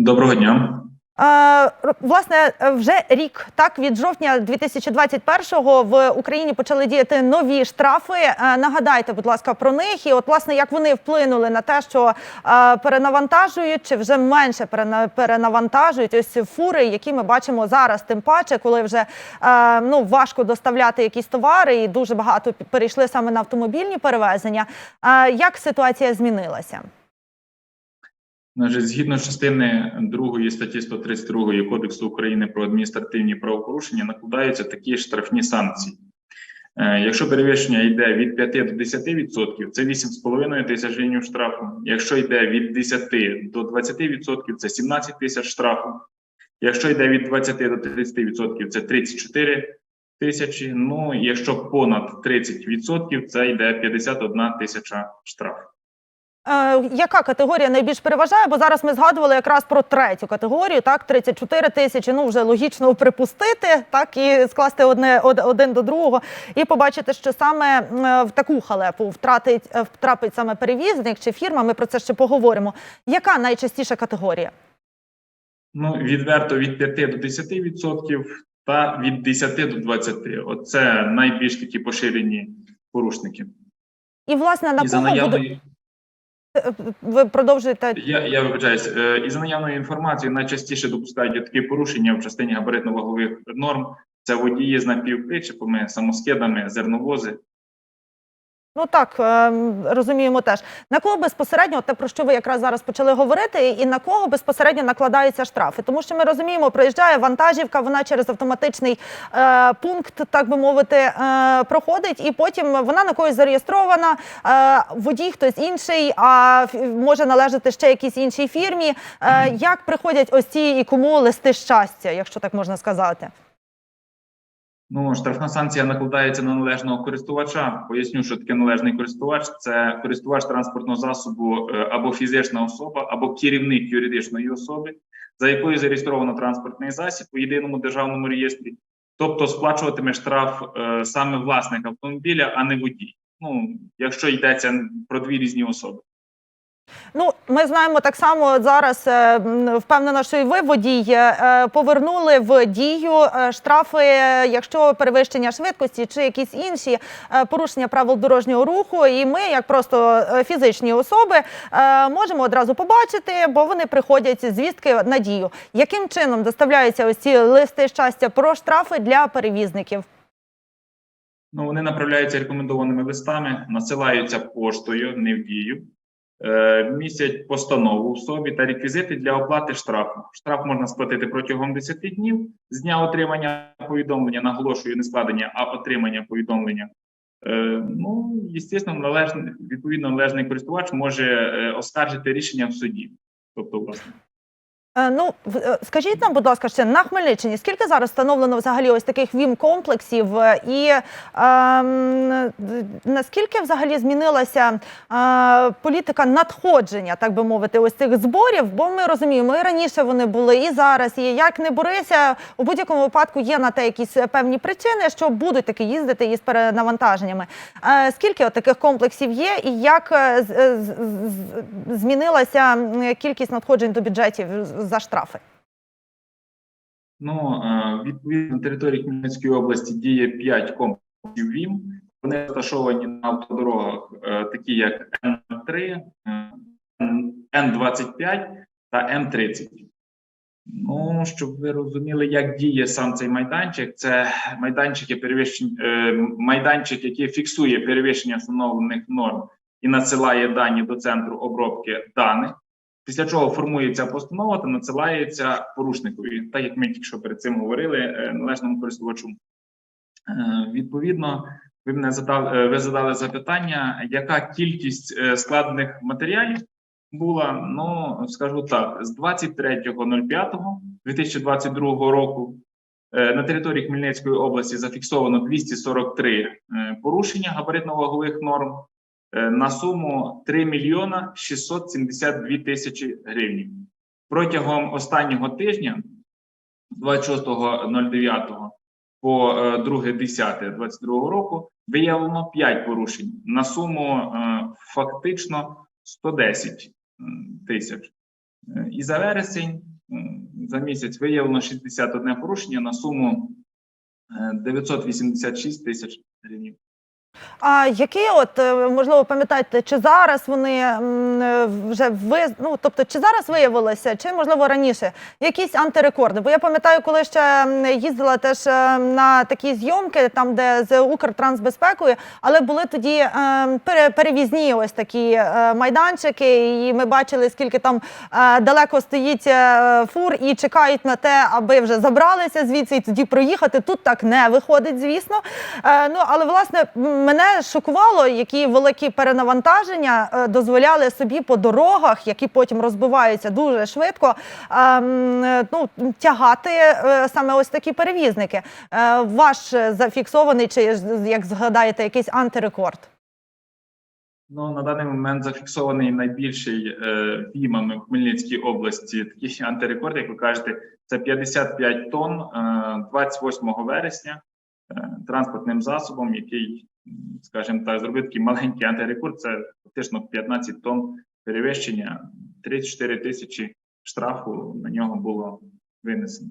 Доброго дня. Власне, вже рік так від жовтня 2021-го в Україні почали діяти нові штрафи. Е, Нагадайте, будь ласка, про них. І от власне як вони вплинули на те, що е, перенавантажують чи вже менше перена- перенавантажують ось фури, які ми бачимо зараз. Тим паче, коли вже е, ну важко доставляти якісь товари, і дуже багато перейшли саме на автомобільні перевезення. Як ситуація змінилася? Значить, згідно частини 2 статті 132 Кодексу України про адміністративні правопорушення накладаються такі штрафні санкції. Е, Якщо перевищення йде від 5 до 10%, це 8,5 тисяч гривень штрафу. Якщо йде від 10 до 20%, це 17 тисяч штрафу. Якщо йде від 20 до 30%, це 34 тисячі. Ну, якщо понад 30%, це йде 51 тисяча штрафу. Е, яка категорія найбільш переважає? Бо зараз ми згадували якраз про третю категорію, так 34 тисячі. Ну вже логічно припустити, так і скласти одне од- один до другого, і побачити, що саме в таку халепу втратить е, втрапить саме перевізник чи фірма. Ми про це ще поговоримо. Яка найчастіша категорія? Ну, відверто від 5 до 10% та від 10 до 20%. Оце найбільш такі поширені порушники. І власне на І кого буде ви продовжуєте я, я вибачаюсь, із наявною інформацією найчастіше допускають такі порушення в частині габаритно-вагових норм. Це водії з напівпричепами, самоскидами, зерновози. Ну так е, розуміємо теж на кого безпосередньо те про що ви якраз зараз почали говорити, і на кого безпосередньо накладаються штрафи, тому що ми розуміємо, проїжджає вантажівка, вона через автоматичний е, пункт, так би мовити, е, проходить, і потім вона на когось зареєстрована. Е, водій хтось інший, а може належати ще якійсь іншій фірмі. Е, як приходять ось ці і кому листи щастя, якщо так можна сказати? Ну, штрафна санкція накладається на належного користувача. Поясню, що таке належний користувач. Це користувач транспортного засобу е, або фізична особа, або керівник юридичної особи, за якою зареєстровано транспортний засіб у єдиному державному реєстрі. Тобто сплачуватиме штраф е, саме власник автомобіля, а не водій. Ну, якщо йдеться про дві різні особи. Ну, ми знаємо так само зараз. е, Впевнена, що і ви водій е, повернули в дію е, штрафи, е, якщо перевищення швидкості чи якісь інші е, порушення правил дорожнього руху. І ми, як просто е, фізичні особи, е, можемо одразу побачити, бо вони приходять звістки на дію. Яким чином доставляються ось ці листи щастя про штрафи для перевізників? Ну, вони направляються рекомендованими листами, надсилаються поштою, не в дію, е, містять постанову в собі та реквізити для оплати штрафу. Штраф можна сплатити протягом 10 днів з дня отримання повідомлення, наголошую не складення, а отримання повідомлення. Е, ну, звісно, належний, відповідно, належний користувач може е, оскаржити рішення в суді. Тобто, власне. Е, Ну, е, скажіть нам, будь ласка, ще на Хмельниччині, скільки зараз встановлено взагалі ось таких ВІМ-комплексів, е, і ем, наскільки взагалі змінилася е, політика надходження, так би мовити, ось цих зборів? Бо ми розуміємо, і раніше вони були, і зараз є. Як не борися, у будь-якому випадку є на те якісь е, певні причини, що будуть таки їздити із перенавантаженнями. Е, Скільки от таких комплексів є, і як е, е, змінилася кількість надходжень до бюджетів за штрафи? Ну, е, відповідно, на території Хмельницької області діє 5 комплексів ВІМ. Вони розташовані на автодорогах, е, такі як Н3, е, Н25 та М30. Ну, щоб ви розуміли, як діє сам цей майданчик, це майданчики перевищень, е, майданчик, який фіксує перевищення встановлених норм і надсилає дані до центру обробки даних. Після чого формується постанова та надсилається порушникові, так як ми тільки що перед цим говорили, е, належному користувачу. Е, Відповідно, ви мене задали, е, ви задали запитання, яка кількість складених матеріалів була. Ну, скажу так, з 23.05.2022 року на території Хмельницької області зафіксовано 243 е, порушення габаритно-вагових норм на суму 3 мільйона 672 тисячі гривень. Протягом останнього тижня, 26.09 по е, 2.10.22 року, виявлено 5 порушень на суму е, фактично 110 тисяч. Е, І за вересень за місяць виявлено 61 порушення на суму е, 986 тисяч гривень. А які, от е, можливо, пам'ятаєте, чи зараз вони е, вже ви, ну тобто, чи зараз виявилося, чи можливо раніше якісь антирекорди? Бо я пам'ятаю, коли ще їздила теж е, на такі зйомки, там де з Укртрансбезпекою, але були тоді перевізні ось такі майданчики, і ми бачили, скільки там далеко стоїть фур і чекають на те, аби вже забралися звідси і тоді проїхати. Тут так не виходить, звісно. Ну але власне мене шокувало, які великі перенавантаження е, дозволяли собі по дорогах, які потім розбиваються дуже швидко. е, м, е, ну тягати е, саме ось такі перевізники. Е, Ваш зафіксований, чи як згадаєте, якийсь антирекорд? Ну, на даний момент зафіксований найбільший е, вімами в Хмельницькій області такий антирекорд, як ви кажете, це 55 тонн е, 28 вересня транспортним засобом, який, скажімо так, зробив такий маленький антирекорд. Це фактично 15 тонн перевищення, 34 тисячі штрафу на нього було винесено.